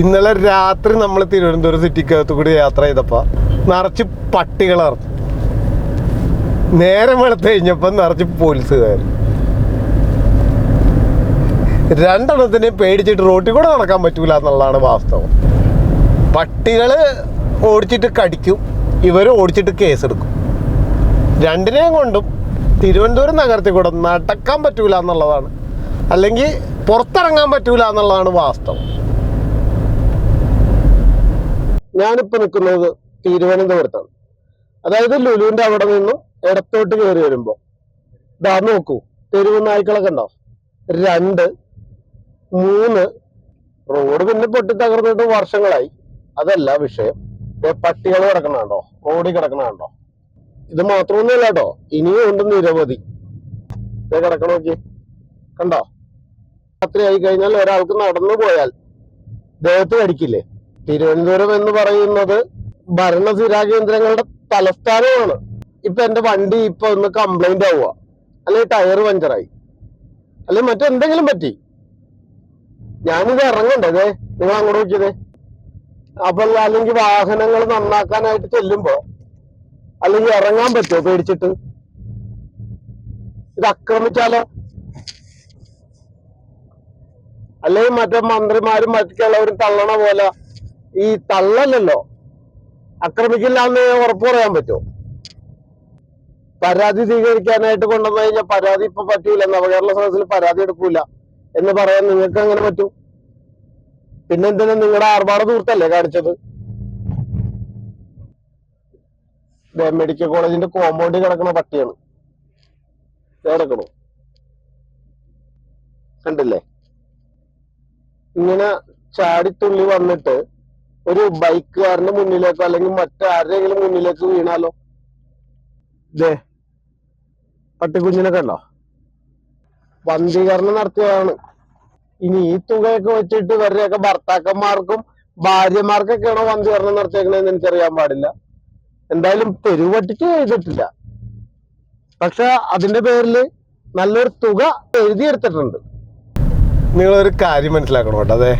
ഇന്നലെ രാത്രി നമ്മൾ തിരുവനന്തപുരം സിറ്റിക്കകത്ത് കൂടി യാത്ര ചെയ്തപ്പോൾ നിറച്ച് പട്ടികളായിരുന്നു നേരം വെളുത്ത് കഴിഞ്ഞപ്പോൾ നിറച്ച് പോലീസുകാർ രണ്ടെണ്ണത്തിനെ പേടിച്ചിട്ട് റോട്ടിൽ കൂടെ നടക്കാൻ പറ്റൂല എന്നുള്ളതാണ് വാസ്തവം. പട്ടികൾ ഓടിച്ചിട്ട് കടിക്കും ഇവർ ഓടിച്ചിട്ട് കേസെടുക്കും. രണ്ടിനെയും കൊണ്ടും തിരുവനന്തപുരം നഗരത്തിൽ കൂടെ നടക്കാൻ പറ്റൂല എന്നുള്ളതാണ്. അല്ലെങ്കിൽ പുറത്തിറങ്ങാൻ പറ്റൂല എന്നുള്ളതാണ് വാസ്തവം. ഞാനിപ്പോൾ നിൽക്കുന്നത് തിരുവനന്തപുരത്താണ്. അതായത് ലുലുവിന്റെ അവിടെ നിന്നും ഇടത്തോട്ട് കയറി വരുമ്പോൾ ദാ നോക്കൂ തെരുവ് നായ്ക്കളൊക്കെ ഉണ്ടോ? രണ്ട് മൂന്ന്. റോഡ് പിന്നെ പൊട്ടി തകർന്നിട്ട് വർഷങ്ങളായി. അതല്ല വിഷയം. പട്ടികൾ കിടക്കണുണ്ടോ റോഡിൽ കിടക്കണുണ്ടോ ഇത് മാത്രമൊന്നുമല്ല കേട്ടോ ഇനിയും ഉണ്ട് നിരവധി. കിടക്കണ നോക്കി. കണ്ടോ? രാത്രി ആയി കഴിഞ്ഞാൽ ഒരാൾക്ക് നടന്നു പോയാൽ ദേഹത്ത് കടിക്കില്ലേ? തിരുവനന്തപുരം എന്ന് പറയുന്നത് ഭരണസിരാ കേന്ദ്രങ്ങളുടെ തലസ്ഥാനമാണ്. ഇപ്പൊ എന്റെ വണ്ടി ഇപ്പൊ ഒന്ന് കംപ്ലൈന്റ് ആവുക അല്ലെങ്കിൽ ടയർ പഞ്ചറായി. അല്ലെങ്കിൽ മറ്റെന്തെങ്കിലും പറ്റി? ഞാനിത് ഇറങ്ങണ്ടേ നിങ്ങൾ അങ്ങോട്ട് നോക്കിയതേ അപ്പൊ അല്ലെങ്കിൽ വാഹനങ്ങൾ നന്നാക്കാനായിട്ട് ചെല്ലുമ്പോ അല്ലെങ്കിൽ ഇറങ്ങാൻ പറ്റുമോ പേടിച്ചിട്ട്? ഇത് ആക്രമിച്ചാലോ? അല്ലെങ്കിൽ മറ്റേ മന്ത്രിമാരും മറ്റുള്ളവരും തള്ളണ പോലെ ഈ തള്ളല്ലല്ലോ ആക്രമിക്കില്ല എന്ന് ഉറപ്പ് പറയാൻ പറ്റുമോ? പരാതി സ്വീകരിക്കാനായിട്ട് കൊണ്ടുവന്നു കഴിഞ്ഞാൽ പരാതി ഇപ്പൊ പറ്റൂല. നവകേരള സദസ്സിൽ പരാതി എടുക്കൂല എന്ന് പറയാൻ നിങ്ങൾക്ക് അങ്ങനെ പറ്റൂ? പിന്നെ എന്തിനാ നിങ്ങളുടെ ആർഭാട ദൂർത്തല്ലേ കാണിച്ചത്? മെഡിക്കൽ കോളേജിന്റെ കോമ്പൗണ്ടിൽ കിടക്കുന്ന പട്ടിയാണ്. കിടക്കണു? കണ്ടില്ലേ? ഇങ്ങനെ ചാടിത്തുള്ളി വന്നിട്ട് ഒരു ബൈക്കുകാരന്റെ മുന്നിലേക്കോ അല്ലെങ്കിൽ മറ്റാരുടെയെങ്കിലും മുന്നിലേക്ക് വീണാലോ? ദേ പട്ടിക്കുഞ്ഞിനെ കണ്ടോ വന്ധീകരണം നടത്തിയതാണ്. ഇനി ഈ തുകയൊക്കെ വെച്ചിട്ട് ഇവരുടെയൊക്കെ ഭർത്താക്കന്മാർക്കും ഭാര്യമാർക്കൊക്കെയാണോ വന്ധീകരണം നടത്തിയേക്കണതെന്ന് എനിക്കറിയാൻ പാടില്ല. എന്തായാലും തെരുവട്ടിക്ക് ചെയ്തിട്ടില്ല പക്ഷെ അതിന്റെ പേരിൽ നല്ലൊരു തുക എഴുതിയെടുത്തിട്ടുണ്ട്. നിങ്ങളൊരു കാര്യം മനസ്സിലാക്കണം കേട്ടോ. അതെ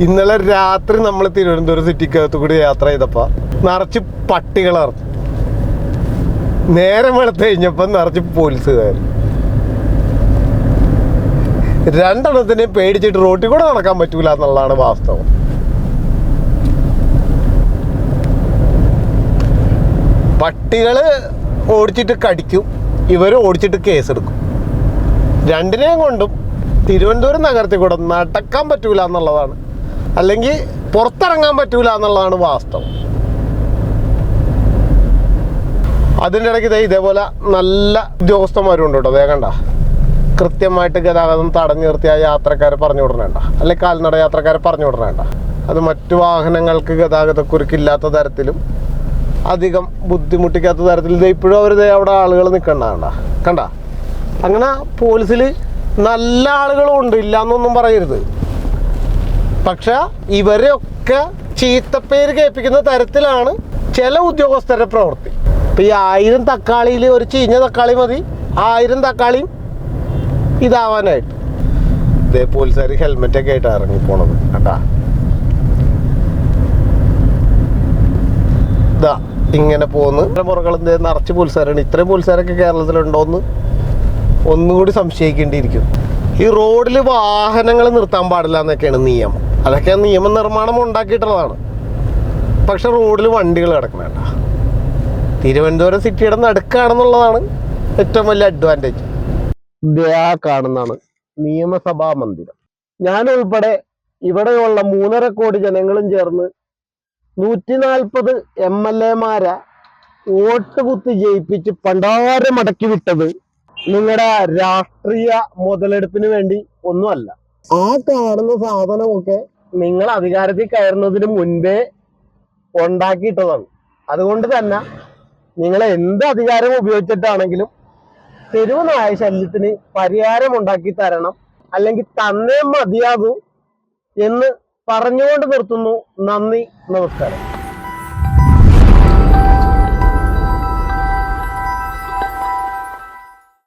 ഇന്നലെ രാത്രി നമ്മൾ തിരുവനന്തപുരം സിറ്റിക്കകത്ത് കൂടി യാത്ര ചെയ്തപ്പോൾ നിറച്ച് പട്ടികളായിരുന്നു. നേരം വെളുത്ത് കഴിഞ്ഞപ്പോൾ നിറച്ച് പോലീസുകാർ രണ്ടെണ്ണത്തിനെ പേടിച്ചിട്ട് റോട്ടിൽ കൂടെ നടക്കാൻ പറ്റൂല എന്നുള്ളതാണ് വാസ്തവം. പട്ടികൾ ഓടിച്ചിട്ട് കടിക്കും ഇവർ ഓടിച്ചിട്ട് കേസെടുക്കും. രണ്ടിനെയും കൊണ്ടും തിരുവനന്തപുരം നഗരത്തിൽ കൂടെ നടക്കാൻ പറ്റൂല എന്നുള്ളതാണ് അല്ലെങ്കിൽ പുറത്തിറങ്ങാൻ പറ്റൂല എന്നുള്ളതാണ് വാസ്തവം. അതിന്റെ ഇടയ്ക്ക് ദേ ഇതേപോലെ നല്ല ഉദ്യോഗസ്ഥന്മാരും ഉണ്ട് കേട്ടോ ദേ കണ്ട. കൃത്യമായിട്ട് ഗതാഗതം തടഞ്ഞു നിർത്തി ആ യാത്രക്കാരെ പറഞ്ഞു വിടണേണ്ട അല്ലെങ്കിൽ കാൽനട യാത്രക്കാരെ പറഞ്ഞു വിടണേണ്ട അത് മറ്റു വാഹനങ്ങൾക്ക് ഗതാഗതക്കുരുക്കില്ലാത്ത തരത്തിലും അധികം ബുദ്ധിമുട്ടിക്കാത്ത തരത്തിൽ ദേ ഇപ്പോഴും അവർ അവിടെ ആളുകൾ നിൽക്കണ്ട കണ്ട. കണ്ട? അങ്ങനെ പോലീസിൽ നല്ല ആളുകളും ഉണ്ട് ഇല്ല എന്നൊന്നും പറയരുത്. പക്ഷെ ഇവരെയൊക്കെ ചീത്തപ്പേര് കേൾപ്പിക്കുന്ന തരത്തിലാണ് ചില ഉദ്യോഗസ്ഥരുടെ പ്രവൃത്തി. ഇപ്പൊ ഈ ആയിരം തക്കാളിയിൽ ഒരു ചീഞ്ഞ തക്കാളി മതി. ആയിരം തക്കാളിയും ഇതാവാനായിട്ട്. ഇതേ പോലീസുകാർ ഹെൽമെറ്റ് ഒക്കെ ആയിട്ട് ഇറങ്ങി പോണത് കേട്ടാ ഇതാ ഇങ്ങനെ പോന്ന് മുറകൾ നിറച്ച് പോലീസുകാരാണ്. ഇത്രയും പോലീസുകാരൊക്കെ കേരളത്തിലുണ്ടോന്ന് ഒന്നുകൂടി സംശയിക്കേണ്ടിയിരിക്കും ഈ റോഡിൽ വാഹനങ്ങൾ നിർത്താൻ പാടില്ല എന്നൊക്കെയാണ് നിയമം. അതൊക്കെ നിയമനിർമ്മാണം ഉണ്ടാക്കിയിട്ടുള്ളതാണ്. പക്ഷെ റോഡിൽ വണ്ടികൾ കിടക്കണേണ്ട തിരുവനന്തപുരം സിറ്റിയുടെ നടുക്കാണെന്നുള്ളതാണ് ഏറ്റവും വലിയ അഡ്വാന്റേജ് ഇതാ കാണുന്നതാണ് നിയമസഭാ മന്ദിരം. ഞാൻ ഉൾപ്പെടെ ഇവിടെയുള്ള മൂന്നര കോടി ജനങ്ങളും ചേർന്ന് നൂറ്റി നാൽപ്പത് എം എൽ എമാരെ വോട്ട് കുത്തി ജയിപ്പിച്ച് പണ്ടാരം മടക്കി വിട്ടത് നിങ്ങളുടെ രാഷ്ട്രീയ മുതലെടുപ്പിന് വേണ്ടി ഒന്നുമല്ല. ആ കാണുന്ന സാധനമൊക്കെ നിങ്ങൾ അധികാരത്തിൽ കയറുന്നതിന് മുൻപേ ഉണ്ടാക്കിയിട്ടതാണ്. അതുകൊണ്ട് തന്നെ നിങ്ങൾ എന്ത് അധികാരം ഉപയോഗിച്ചിട്ടാണെങ്കിലും തെരുവ് നായ ശല്യത്തിന് പരിഹാരം ഉണ്ടാക്കി തരണം അല്ലെങ്കിൽ തന്നെ മതിയാകൂ എന്ന് പറഞ്ഞുകൊണ്ട് നിർത്തുന്നു. നന്ദി നമസ്കാരം.